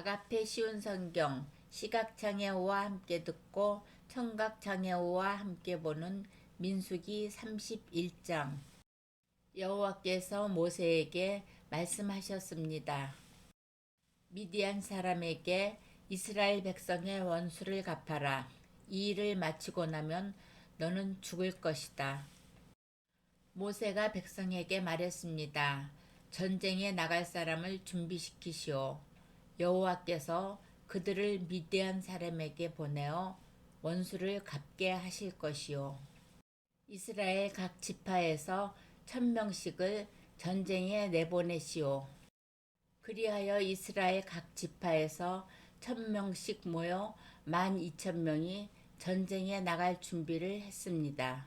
아가페 쉬운 성경 시각장애우와 함께 듣고 청각장애우와 함께 보는 민수기 31장 여호와께서 모세에게 말씀하셨습니다. 미디안 사람에게 이스라엘 백성의 원수를 갚아라. 이 일을 마치고 나면 너는 죽을 것이다. 모세가 백성에게 말했습니다. 전쟁에 나갈 사람을 준비시키시오. 여호와께서 그들을 미디안 사람에게 보내어 원수를 갚게 하실 것이요. 이스라엘 각 지파에서 천 명씩을 전쟁에 내보내시오. 그리하여 이스라엘 각 지파에서 천 명씩 모여 만 이천 명이 전쟁에 나갈 준비를 했습니다.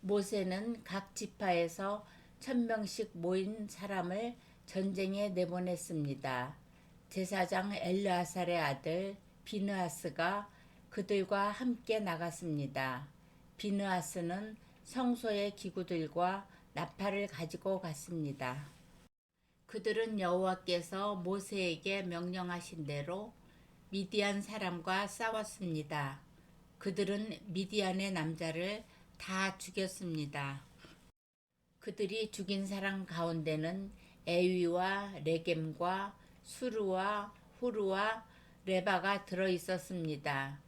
모세는 각 지파에서 천 명씩 모인 사람을 전쟁에 내보냈습니다. 제사장 엘르아살의 아들 비느하스가 그들과 함께 나갔습니다. 비느하스는 성소의 기구들과 나팔을 가지고 갔습니다. 그들은 여호와께서 모세에게 명령하신 대로 미디안 사람과 싸웠습니다. 그들은 미디안의 남자를 다 죽였습니다. 그들이 죽인 사람 가운데는 에위와 레겜과 수르와 후르와 레바가 들어 있었습니다.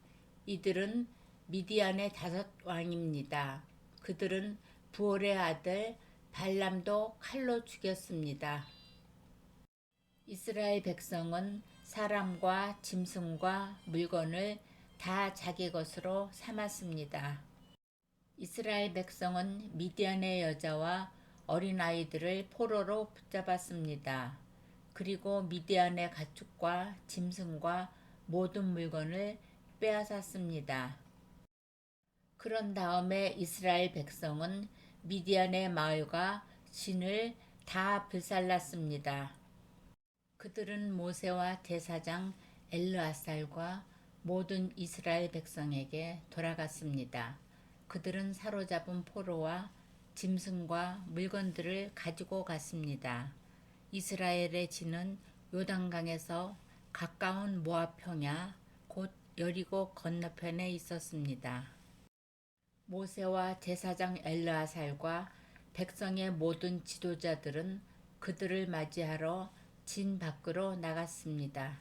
이들은 미디안의 다섯 왕입니다. 그들은 부올의 아들 발람도 칼로 죽였습니다. 이스라엘 백성은 사람과 짐승과 물건을 다 자기 것으로 삼았습니다. 이스라엘 백성은 미디안의 여자와 어린아이들을 포로로 붙잡았습니다. 그리고 미디안의 가축과 짐승과 모든 물건을 빼앗았습니다. 그런 다음에 이스라엘 백성은 미디안의 마을과 진을 다 불살랐습니다. 그들은 모세와 대사장 엘르아살과 모든 이스라엘 백성에게 돌아갔습니다. 그들은 사로잡은 포로와 짐승과 물건들을 가지고 갔습니다. 이스라엘의 진은 요단강에서 가까운 모압 평야 곧 여리고 건너편에 있었습니다. 모세와 제사장 엘르아살과 백성의 모든 지도자들은 그들을 맞이하러 진 밖으로 나갔습니다.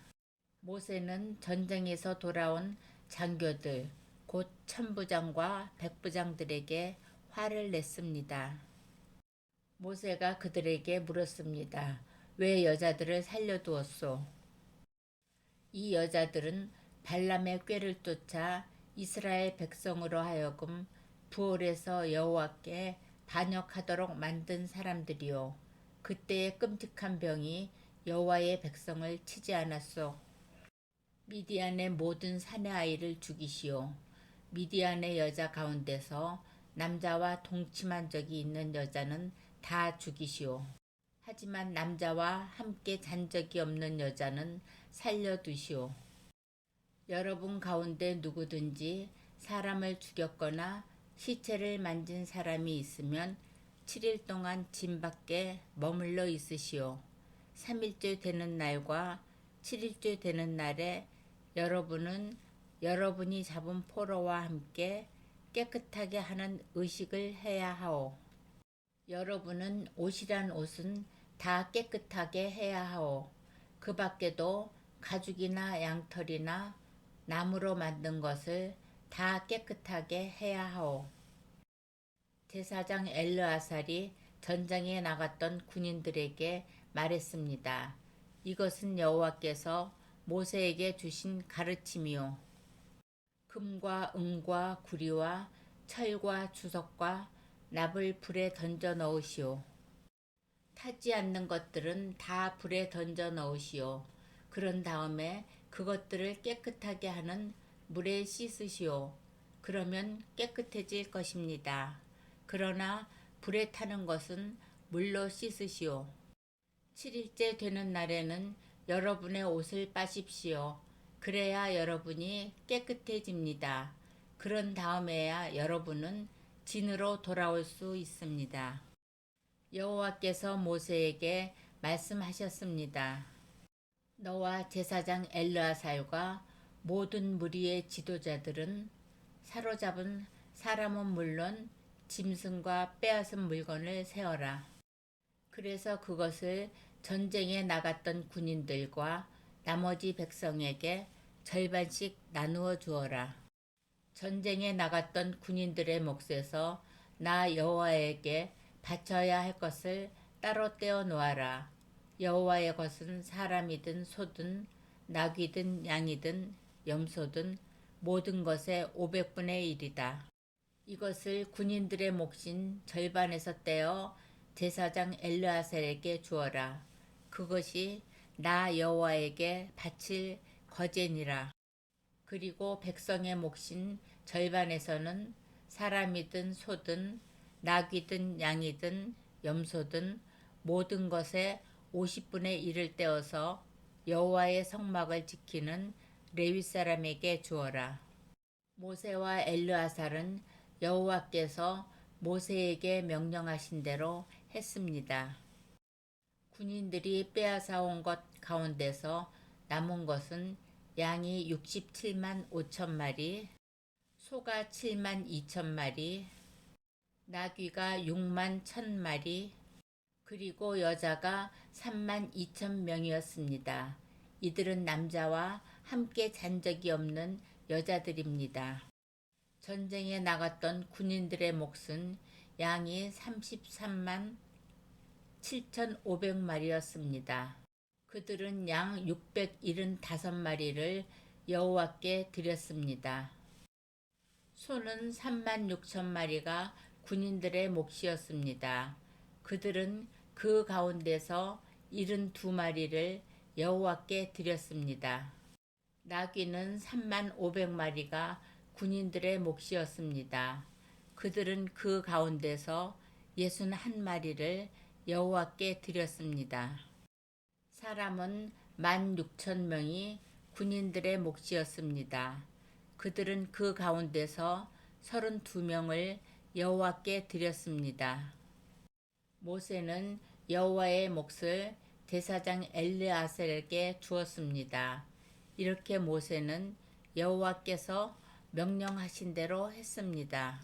모세는 전쟁에서 돌아온 장교들 곧 천부장과 백부장들에게 화를 냈습니다. 모세가 그들에게 물었습니다. 왜 여자들을 살려두었소? 이 여자들은 발람의 꾀를 쫓아 이스라엘 백성으로 하여금 부올에서 여호와께 반역하도록 만든 사람들이요. 그때의 끔찍한 병이 여호와의 백성을 치지 않았소. 미디안의 모든 사내 아이를 죽이시오. 미디안의 여자 가운데서 남자와 동침한 적이 있는 여자는 다 죽이시오. 하지만 남자와 함께 잔 적이 없는 여자는 살려두시오. 여러분 가운데 누구든지 사람을 죽였거나 시체를 만진 사람이 있으면 7일 동안 진 밖에 머물러 있으시오. 3일째 되는 날과 7일째 되는 날에 여러분은 여러분이 잡은 포로와 함께 깨끗하게 하는 의식을 해야 하오. 여러분은 옷이란 옷은 다 깨끗하게 해야 하오. 그 밖에도 가죽이나 양털이나 나무로 만든 것을 다 깨끗하게 해야 하오. 제사장 엘르아살이 전장에 나갔던 군인들에게 말했습니다. 이것은 여호와께서 모세에게 주신 가르침이요. 금과 은과 구리와 철과 주석과 납을 불에 던져 넣으시오. 타지 않는 것들은 다 불에 던져 넣으시오. 그런 다음에 그것들을 깨끗하게 하는 물에 씻으시오. 그러면 깨끗해질 것입니다. 그러나 불에 타는 것은 물로 씻으시오. 7일째 되는 날에는 여러분의 옷을 빠십시오. 그래야 여러분이 깨끗해집니다. 그런 다음에야 여러분은 진으로 돌아올 수 있습니다. 여호와께서 모세에게 말씀하셨습니다. 너와 제사장 엘르아살과 모든 무리의 지도자들은 사로잡은 사람은 물론 짐승과 빼앗은 물건을 세어라. 그래서 그것을 전쟁에 나갔던 군인들과 나머지 백성에게 절반씩 나누어 주어라. 전쟁에 나갔던 군인들의 몫에서 나 여호와에게 바쳐야 할 것을 따로 떼어 놓아라. 여호와의 것은 사람이든 소든 나귀든 양이든 염소든 모든 것의 500분의 1이다. 이것을 군인들의 몫인 절반에서 떼어 제사장 엘르아셀에게 주어라. 그것이 나 여호와에게 바칠 거제니라. 그리고 백성의 몫인 절반에서는 사람이든 소든 나귀든 양이든 염소든 모든 것의 50분의 1을 떼어서 여호와의 성막을 지키는 레위 사람에게 주어라. 모세와 엘르아살은 여호와께서 모세에게 명령하신 대로 했습니다. 군인들이 빼앗아 온 것 가운데서 남은 것은 양이 67만 5천 마리, 소가 7만 2천 마리, 나귀가 6만 1천 마리, 그리고 여자가 3만 2천 명이었습니다. 이들은 남자와 함께 잔 적이 없는 여자들입니다. 전쟁에 나갔던 군인들의 몫은 양이 33만 7,500마리였습니다. 그들은 양 675마리를 여호와께 드렸습니다. 소는 3만 6천 마리가 군인들의 몫이었습니다. 그들은 그 가운데서 72마리를 여호와께 드렸습니다. 나귀는 3만 500마리가 군인들의 몫이었습니다. 그들은 그 가운데서 61마리를 여호와께 드렸습니다. 사람은 1만 6천 명이 군인들의 몫이었습니다. 그들은 그 가운데서 32명을 여호와께 드렸습니다. 모세는 여호와의 몫을 대사장 엘르아셀에게 주었습니다. 이렇게 모세는 여호와께서 명령하신 대로 했습니다.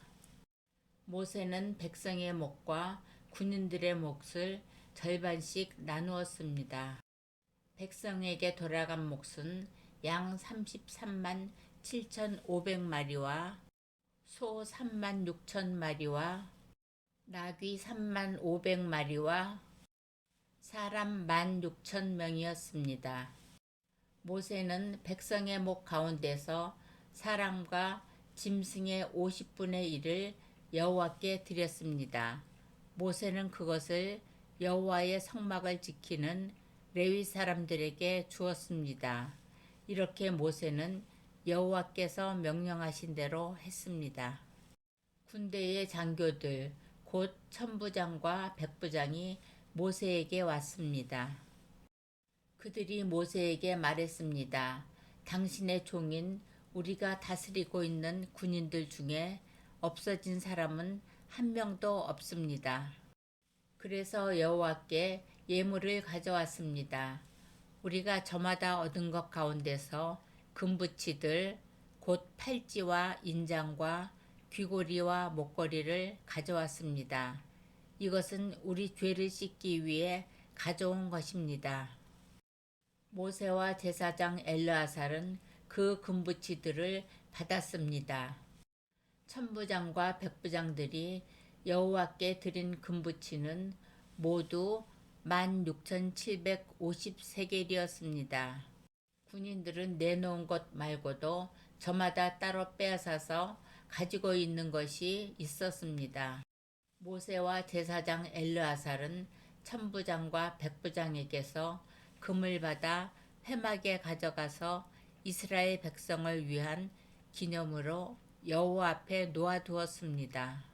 모세는 백성의 몫과 군인들의 몫을 절반씩 나누었습니다. 백성에게 돌아간 몫은 양 33만 7,500마리와 소 3만 6천 마리와 나귀 3만 500마리와 사람 1만 6천 명이었습니다. 모세는 백성의 목 가운데서 사람과 짐승의 50분의 1을 여호와께 드렸습니다. 모세는 그것을 여호와의 성막을 지키는 레위 사람들에게 주었습니다. 이렇게 모세는 여호와께서 명령하신 대로 했습니다. 군대의 장교들 곧 천부장과 백부장이 모세에게 왔습니다. 그들이 모세에게 말했습니다. 당신의 종인 우리가 다스리고 있는 군인들 중에 없어진 사람은 한 명도 없습니다. 그래서 여호와께 예물을 가져왔습니다. 우리가 저마다 얻은 것 가운데서 금붙이들 곧 팔찌와 인장과 귀고리와 목걸이를 가져왔습니다. 이것은 우리 죄를 씻기 위해 가져온 것입니다. 모세와 제사장 엘르아살은 그 금붙이들을 받았습니다. 천부장과 백부장들이 여호와께 드린 금붙이는 모두 16,753개이었습니다. 군인들은 내놓은 것 말고도 저마다 따로 빼앗아서 가지고 있는 것이 있었습니다. 모세와 제사장 엘르아살은 천부장과 백부장에게서 금을 받아 회막에 가져가서 이스라엘 백성을 위한 기념으로 여호와 앞에 놓아두었습니다.